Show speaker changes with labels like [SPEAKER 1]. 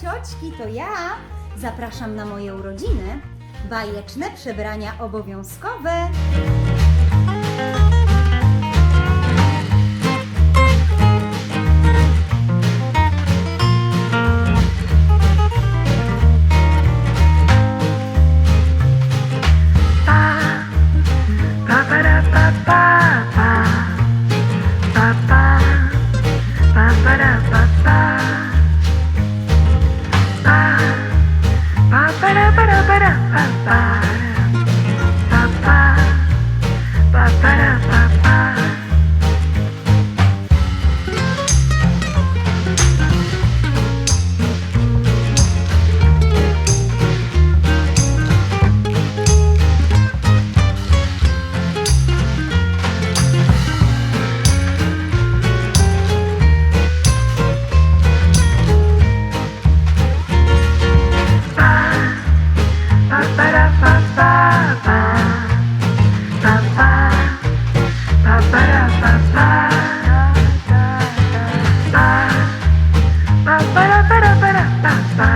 [SPEAKER 1] cioćki, to ja. Zapraszam na moje urodziny. Bajeczne przebrania obowiązkowe. ba ba ba ba ba ba Ba-ba-da-ba-da-ba-da-ba-ba